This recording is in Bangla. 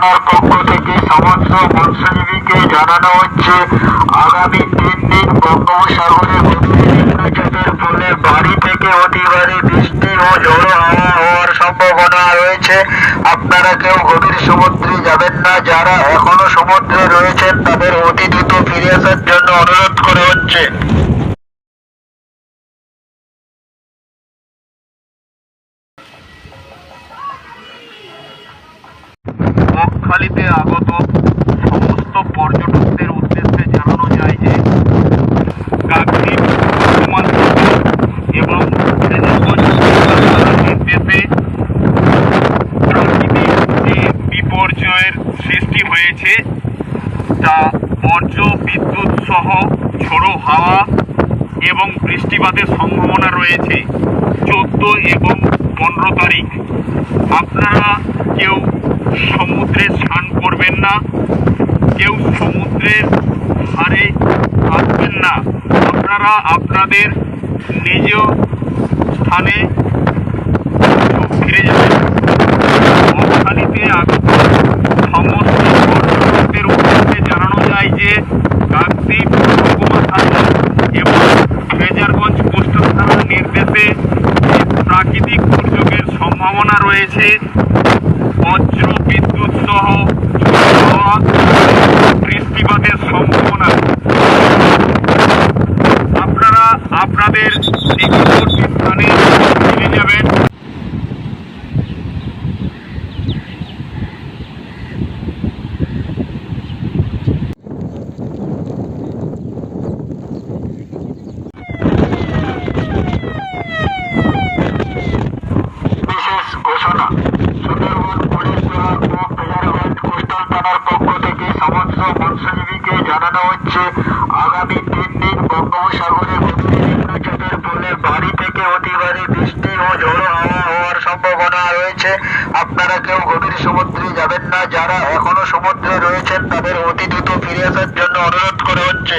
থানার পক্ষ থেকে সমস্ত মৎস্যজীবীকে জানানো হচ্ছে, আগামী তিন দিন বঙ্গোপসাগরে নিম্নচাপের ফলে বাড়ি থেকে অতিবারে বৃষ্টি ও ঝোড়ো হাওয়া হওয়ার সম্ভাবনা রয়েছে। আপনারা কেউ গভীর সমুদ্রে যাবেন না, যারা এখনও সমুদ্রে রয়েছেন তাদের অতি দ্রুত ফিরে আসার জন্য অনুরোধ করা হচ্ছে। বকখালিতে আগত সমস্ত পর্যটকদের উদ্দেশ্যে জানানো যায় যে এবং বিপর্যয়ের সৃষ্টি হয়েছে, তা বর্জ্য বিদ্যুৎ সহ ঝোড়ো হাওয়া এবং বৃষ্টিপাতের সম্ভাবনা রয়েছে। চোদ্দ এবং পনেরো তারিখ। আপনারা কেউ সমুদ্রে স্নান করবেন না কেউ সমুদ্রের ধারে আসবেন না। আপনারা আপনাদের নিজ স্থানে ফিরে যাবেন। আগত সমস্ত পর্যটকদের উদ্দেশ্যে জানানো যায় যে কাকদ্বীপ মহকুমা থানা এবং ফ্রেজারগঞ্জ কোস্টাল থানার নির্দেশে প্রাকৃতিক দুর্যোগের সম্ভাবনা রয়েছে বজ্র বিদ্যুৎ সহ ঝড়ো হাওয়া বৃষ্টিপাতের সম্ভাবনা আপনারা আপনাদের নিকটবর্তী স্থানে ফিরে যাবেন বিশেষ ঘোষণা সুন্দরবন পুলিশ বিভাগ ও ফেজারগঞ্জ কোস্টাল থানার পক্ষ থেকে সমস্ত মৎস্যজীবীকে জানানো হচ্ছে আগামী তিন দিন বঙ্গোপসাগরে গভীর নিম্নচাপের ফলে ভারী থেকে অতি ভারী বৃষ্টি ও ঝোড়ো হাওয়া হওয়ার সম্ভাবনা রয়েছে। আপনারা কেউ গভীর সমুদ্রে যাবেন না। যারা এখনও সমুদ্রে রয়েছেন, তাদের অতি দ্রুত ফিরে আসার জন্য অনুরোধ করা হচ্ছে।